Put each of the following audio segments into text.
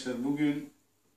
arkadaşlar. Bugün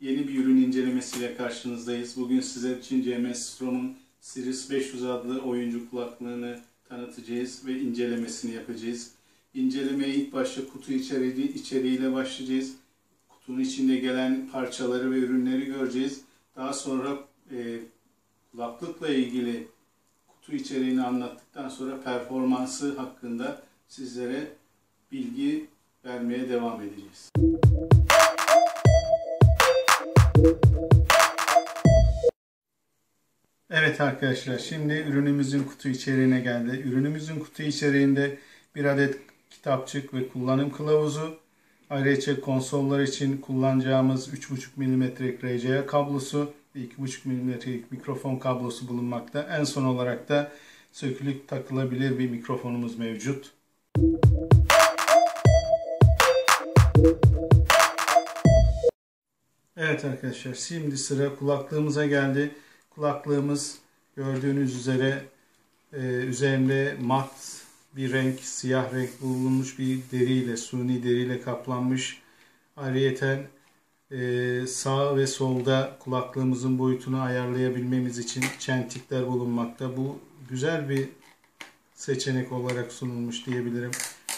yeni bir ürün incelemesiyle karşınızdayız. Bugün sizler için CMS Strom'un Series 500 adlı oyuncu kulaklığını tanıtacağız ve incelemesini yapacağız. İncelemeye ilk başta kutu içeriği, içeriğiyle başlayacağız. Kutunun içinde gelen parçaları ve ürünleri göreceğiz. Daha sonra e, kulaklıkla ilgili kutu içeriğini anlattıktan sonra performansı hakkında sizlere bilgi vermeye devam edeceğiz. Evet arkadaşlar şimdi ürünümüzün kutu içeriğine geldi. Ürünümüzün kutu içeriğinde bir adet kitapçık ve kullanım kılavuzu, ayrıca konsollar için kullanacağımız 3.5 mm'lik RCA kablosu ve 2.5 mm'lik mikrofon kablosu bulunmakta. En son olarak da sökülüp takılabilir bir mikrofonumuz mevcut. Evet arkadaşlar şimdi sıra kulaklığımıza geldi. Kulaklığımız gördüğünüz üzere e, üzerinde mat bir renk, siyah renk bulunmuş bir deriyle, suni deriyle kaplanmış. Ayrıyeten e, sağ ve solda kulaklığımızın boyutunu ayarlayabilmemiz için çentikler bulunmakta. Bu güzel bir seçenek olarak sunulmuş diyebilirim.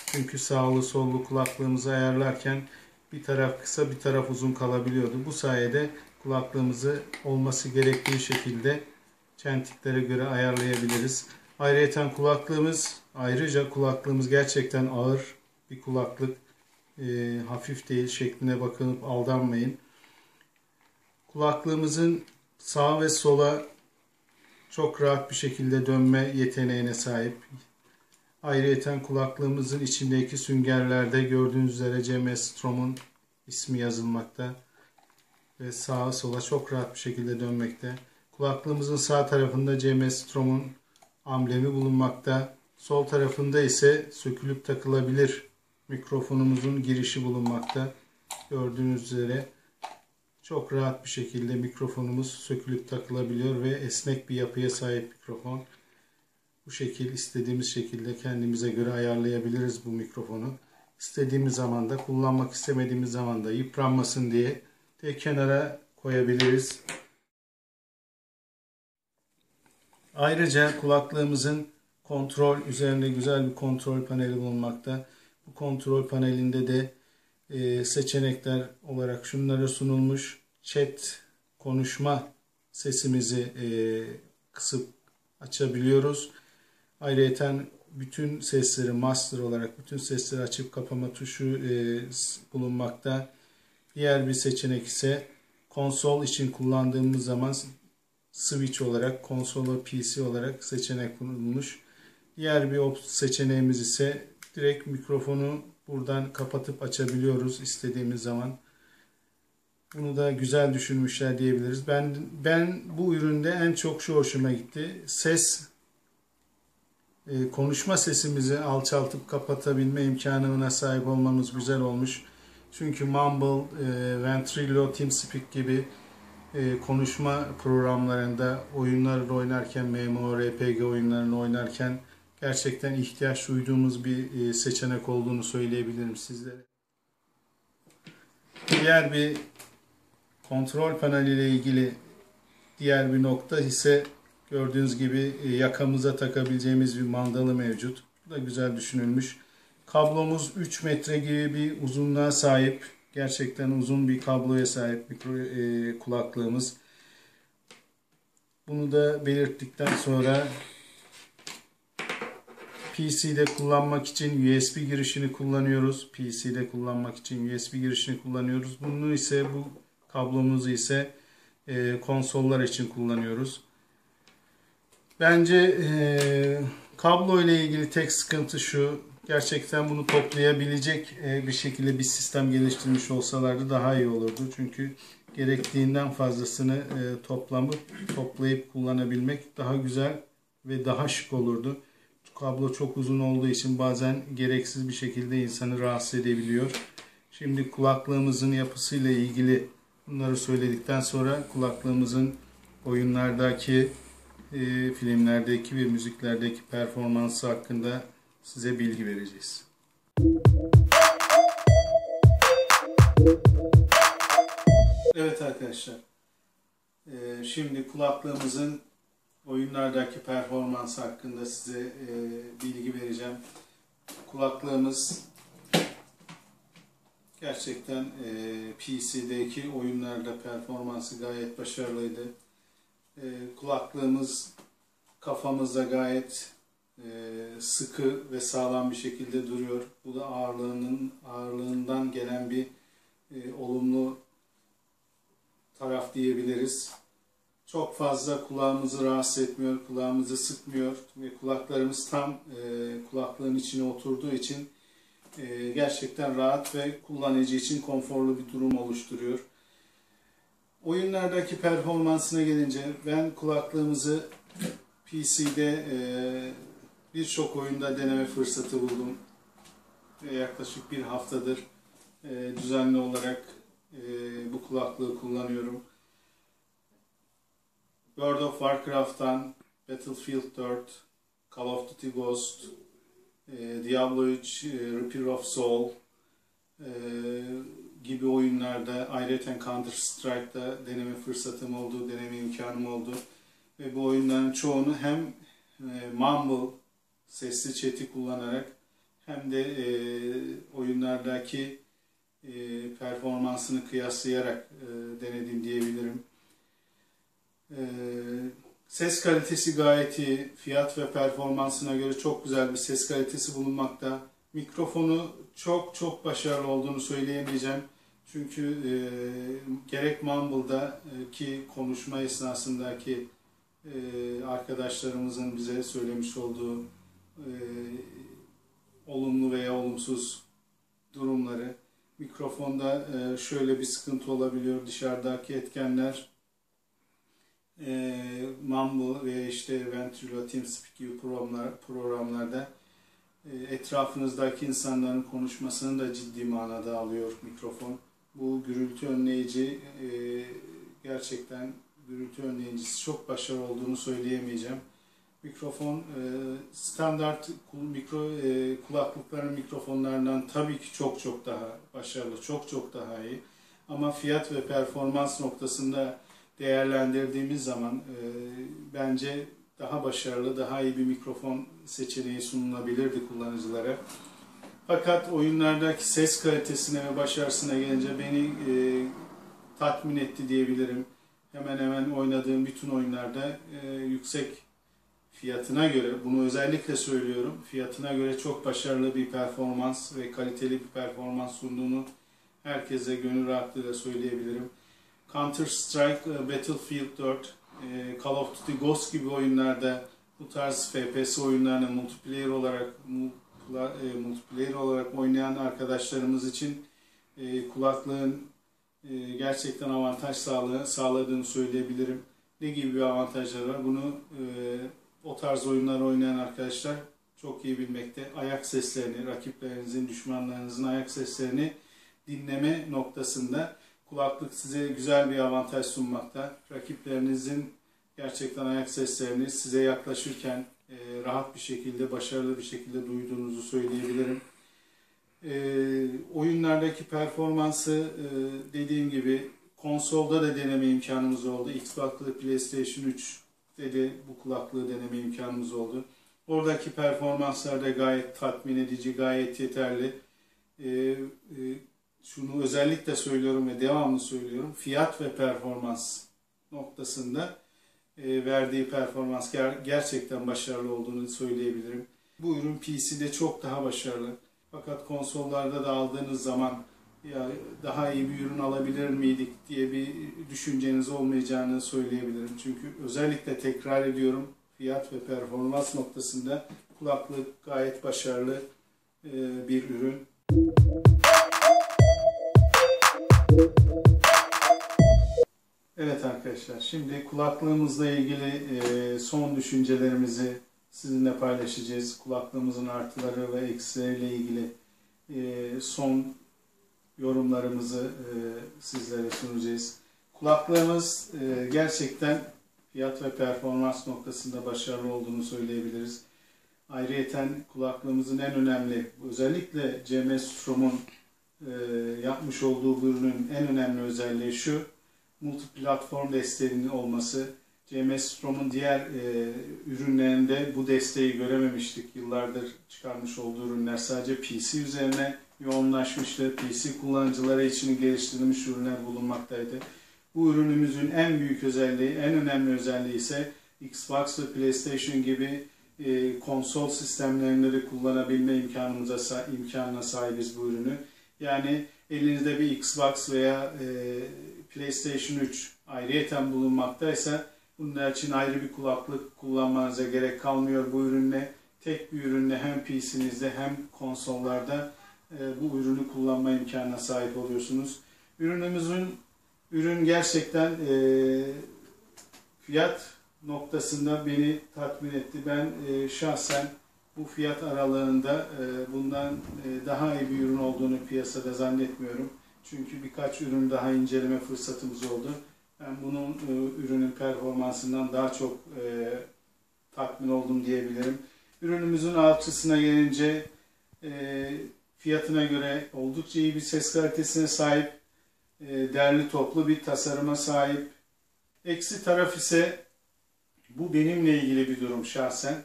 Çünkü sağlı sollu kulaklığımızı ayarlarken bir taraf kısa bir taraf uzun kalabiliyordu. Bu sayede kulaklığımızı olması gerektiği şekilde çentiklere göre ayarlayabiliriz. Ayrıca kulaklığımız ayrıca kulaklığımız gerçekten ağır bir kulaklık. E, hafif değil şekline bakınıp aldanmayın. Kulaklığımızın sağ ve sola çok rahat bir şekilde dönme yeteneğine sahip. Ayrıca kulaklığımızın içindeki süngerlerde gördüğünüz üzere CMS Strom'un ismi yazılmakta ve sağa sola çok rahat bir şekilde dönmekte. Kulaklığımızın sağ tarafında CMS Strom'un amblemi bulunmakta. Sol tarafında ise sökülüp takılabilir mikrofonumuzun girişi bulunmakta. Gördüğünüz üzere çok rahat bir şekilde mikrofonumuz sökülüp takılabiliyor ve esnek bir yapıya sahip mikrofon. Bu şekil istediğimiz şekilde kendimize göre ayarlayabiliriz bu mikrofonu. İstediğimiz zaman da kullanmak istemediğimiz zaman da yıpranmasın diye de kenara koyabiliriz. Ayrıca kulaklığımızın kontrol üzerinde güzel bir kontrol paneli bulunmakta. Bu kontrol panelinde de e, seçenekler olarak şunlara sunulmuş. Chat konuşma sesimizi e, kısıp açabiliyoruz. Ayrıca bütün sesleri master olarak bütün sesleri açıp kapama tuşu e, bulunmakta. Diğer bir seçenek ise konsol için kullandığımız zaman switch olarak konsola PC olarak seçenek bulunmuş. Diğer bir seçeneğimiz ise direkt mikrofonu buradan kapatıp açabiliyoruz istediğimiz zaman. Bunu da güzel düşünmüşler diyebiliriz. Ben ben bu üründe en çok şu hoşuma gitti. Ses e, konuşma sesimizi alçaltıp kapatabilme imkanına sahip olmamız güzel olmuş. Çünkü Mumble, e, Ventrilo, TeamSpeak gibi e, konuşma programlarında oyunlar oynarken, MMORPG oyunlarını oynarken gerçekten ihtiyaç duyduğumuz bir e, seçenek olduğunu söyleyebilirim sizlere. Diğer bir kontrol paneliyle ilgili diğer bir nokta ise gördüğünüz gibi e, yakamıza takabileceğimiz bir mandalı mevcut. Bu da güzel düşünülmüş. Kablomuz 3 metre gibi bir uzunluğa sahip. Gerçekten uzun bir kabloya sahip mikro e, kulaklığımız. Bunu da belirttikten sonra PC'de kullanmak için USB girişini kullanıyoruz. PC'de kullanmak için USB girişini kullanıyoruz. Bunu ise bu kablomuzu ise e, konsollar için kullanıyoruz. Bence e, kablo ile ilgili tek sıkıntı şu. Gerçekten bunu toplayabilecek e, bir şekilde bir sistem geliştirmiş olsalardı daha iyi olurdu. Çünkü gerektiğinden fazlasını e, toplamı toplayıp kullanabilmek daha güzel ve daha şık olurdu. Kablo çok uzun olduğu için bazen gereksiz bir şekilde insanı rahatsız edebiliyor. Şimdi kulaklığımızın yapısıyla ilgili bunları söyledikten sonra kulaklığımızın oyunlardaki, e, filmlerdeki ve müziklerdeki performansı hakkında size bilgi vereceğiz. Evet arkadaşlar. Ee, şimdi kulaklığımızın oyunlardaki performans hakkında size e, bilgi vereceğim. Kulaklığımız gerçekten e, PC'deki oyunlarda performansı gayet başarılıydı. E, kulaklığımız kafamızda gayet sıkı ve sağlam bir şekilde duruyor. Bu da ağırlığının ağırlığından gelen bir e, olumlu taraf diyebiliriz. Çok fazla kulağımızı rahatsız etmiyor, kulağımızı sıkmıyor ve kulaklarımız tam e, kulaklığın içine oturduğu için e, gerçekten rahat ve kullanıcı için konforlu bir durum oluşturuyor. Oyunlardaki performansına gelince ben kulaklığımızı PC'de e, birçok oyunda deneme fırsatı buldum. Yaklaşık bir haftadır e, düzenli olarak e, bu kulaklığı kullanıyorum. World of Warcraft'tan Battlefield 4, Call of Duty Ghost, e, Diablo 3, e, Reaper of Soul gibi oyunlarda ayrıca Counter Strike'da deneme fırsatım oldu, deneme imkanım oldu. Ve bu oyunların çoğunu hem Mumble sesli chat'i kullanarak hem de e, oyunlardaki e, performansını kıyaslayarak e, denedim diyebilirim. E, ses kalitesi gayet iyi. Fiyat ve performansına göre çok güzel bir ses kalitesi bulunmakta. Mikrofonu çok çok başarılı olduğunu söyleyemeyeceğim. Çünkü e, gerek Mumble'daki konuşma esnasındaki e, arkadaşlarımızın bize söylemiş olduğu e, olumlu veya olumsuz durumları. Mikrofonda e, şöyle bir sıkıntı olabiliyor. Dışarıdaki etkenler e, Mumble ve işte Ventrilo, TeamSpeak gibi programlar, programlarda e, etrafınızdaki insanların konuşmasını da ciddi manada alıyor mikrofon. Bu gürültü önleyici e, gerçekten gürültü önleyicisi çok başarılı olduğunu söyleyemeyeceğim. Mikrofon e, standart mikro e, kulaklıkların mikrofonlarından tabii ki çok çok daha başarılı, çok çok daha iyi. Ama fiyat ve performans noktasında değerlendirdiğimiz zaman e, bence daha başarılı, daha iyi bir mikrofon seçeneği sunulabilirdi kullanıcılara. Fakat oyunlardaki ses kalitesine ve başarısına gelince beni e, tatmin etti diyebilirim. Hemen hemen oynadığım bütün oyunlarda e, yüksek fiyatına göre, bunu özellikle söylüyorum, fiyatına göre çok başarılı bir performans ve kaliteli bir performans sunduğunu herkese gönül rahatlığıyla söyleyebilirim. Counter Strike, e, Battlefield 4, e, Call of Duty Ghost gibi oyunlarda bu tarz FPS oyunlarını multiplayer olarak e, multiplayer olarak oynayan arkadaşlarımız için kulaklığın gerçekten avantaj sağladığını söyleyebilirim. Ne gibi bir avantajları var? Bunu o tarz oyunlar oynayan arkadaşlar çok iyi bilmekte. Ayak seslerini, rakiplerinizin, düşmanlarınızın ayak seslerini dinleme noktasında kulaklık size güzel bir avantaj sunmakta. Rakiplerinizin gerçekten ayak seslerini size yaklaşırken e, rahat bir şekilde, başarılı bir şekilde duyduğunuzu söyleyebilirim. E, oyunlardaki performansı e, dediğim gibi konsolda da deneme imkanımız oldu. Xbox ve PlayStation 3 de bu kulaklığı deneme imkanımız oldu. Oradaki performanslar da gayet tatmin edici, gayet yeterli. E, e, şunu özellikle söylüyorum ve devamlı söylüyorum. Fiyat ve performans noktasında e, verdiği performans ger gerçekten başarılı olduğunu söyleyebilirim. Bu ürün PC'de çok daha başarılı. Fakat konsollarda da aldığınız zaman ya daha iyi bir ürün alabilir miydik diye bir düşünceniz olmayacağını söyleyebilirim. Çünkü özellikle tekrar ediyorum fiyat ve performans noktasında kulaklık gayet başarılı e, bir ürün. Evet arkadaşlar şimdi kulaklığımızla ilgili e, son düşüncelerimizi sizinle paylaşacağız. Kulaklığımızın artıları ve eksileriyle ilgili e, son yorumlarımızı e, sizlere sunacağız. Kulaklığımız e, gerçekten fiyat ve performans noktasında başarılı olduğunu söyleyebiliriz. Ayrıyeten kulaklığımızın en önemli, özellikle CMS Strom'un e, yapmış olduğu ürünün en önemli özelliği şu, multiplatform desteğinin olması, CMS Strom'un diğer e, ürünlerinde bu desteği görememiştik. Yıllardır çıkarmış olduğu ürünler sadece PC üzerine yoğunlaşmıştı. PC kullanıcıları için geliştirilmiş ürünler bulunmaktaydı. Bu ürünümüzün en büyük özelliği, en önemli özelliği ise Xbox ve PlayStation gibi e, konsol sistemlerinde de kullanabilme imkanımıza imkanına sahibiz bu ürünü. Yani elinizde bir Xbox veya e, PlayStation 3 ayrıyeten bulunmaktaysa bunlar için ayrı bir kulaklık kullanmanıza gerek kalmıyor bu ürünle. Tek bir ürünle hem PC'nizde hem konsollarda bu ürünü kullanma imkanına sahip oluyorsunuz. Ürünümüzün ürün gerçekten e, fiyat noktasında beni tatmin etti. Ben e, şahsen bu fiyat aralığında e, bundan e, daha iyi bir ürün olduğunu piyasada zannetmiyorum. Çünkü birkaç ürün daha inceleme fırsatımız oldu. Ben bunun e, ürünün performansından daha çok e, tatmin oldum diyebilirim. Ürünümüzün alçısına gelince e, fiyatına göre oldukça iyi bir ses kalitesine sahip, e, derli toplu bir tasarıma sahip. Eksi taraf ise bu benimle ilgili bir durum şahsen.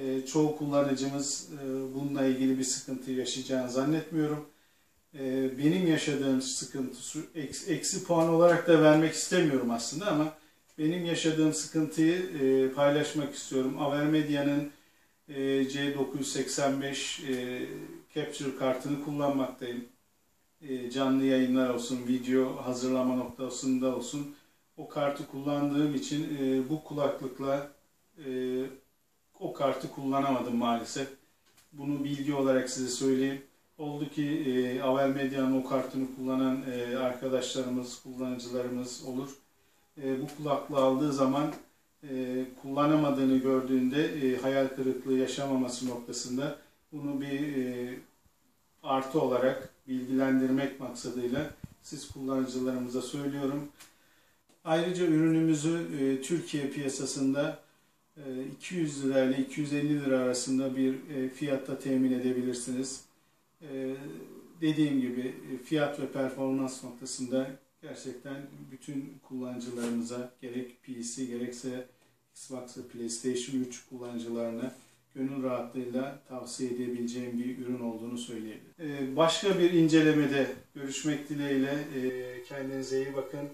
E, çoğu kullanıcımız e, bununla ilgili bir sıkıntı yaşayacağını zannetmiyorum. E, benim yaşadığım sıkıntı, eksi, eksi puan olarak da vermek istemiyorum aslında ama benim yaşadığım sıkıntıyı e, paylaşmak istiyorum. Avermedia'nın e, C985 e, Capture kartını kullanmaktayım. E, canlı yayınlar olsun, video hazırlama noktasında olsun o kartı kullandığım için e, bu kulaklıkla e, o kartı kullanamadım maalesef. Bunu bilgi olarak size söyleyeyim. Oldu ki e, Avel Medya'nın o kartını kullanan e, arkadaşlarımız, kullanıcılarımız olur. E, bu kulaklığı aldığı zaman e, kullanamadığını gördüğünde e, hayal kırıklığı yaşamaması noktasında bunu bir e, artı olarak bilgilendirmek maksadıyla siz kullanıcılarımıza söylüyorum. Ayrıca ürünümüzü e, Türkiye piyasasında e, 200 lira ile 250 lira arasında bir e, fiyatta temin edebilirsiniz. E, dediğim gibi e, fiyat ve performans noktasında gerçekten bütün kullanıcılarımıza gerek PC gerekse Xbox ve PlayStation 3 kullanıcılarına gönül rahatlığıyla tavsiye edebileceğim bir ürün olduğunu söyleyebilirim. E, başka bir incelemede görüşmek dileğiyle e, kendinize iyi bakın.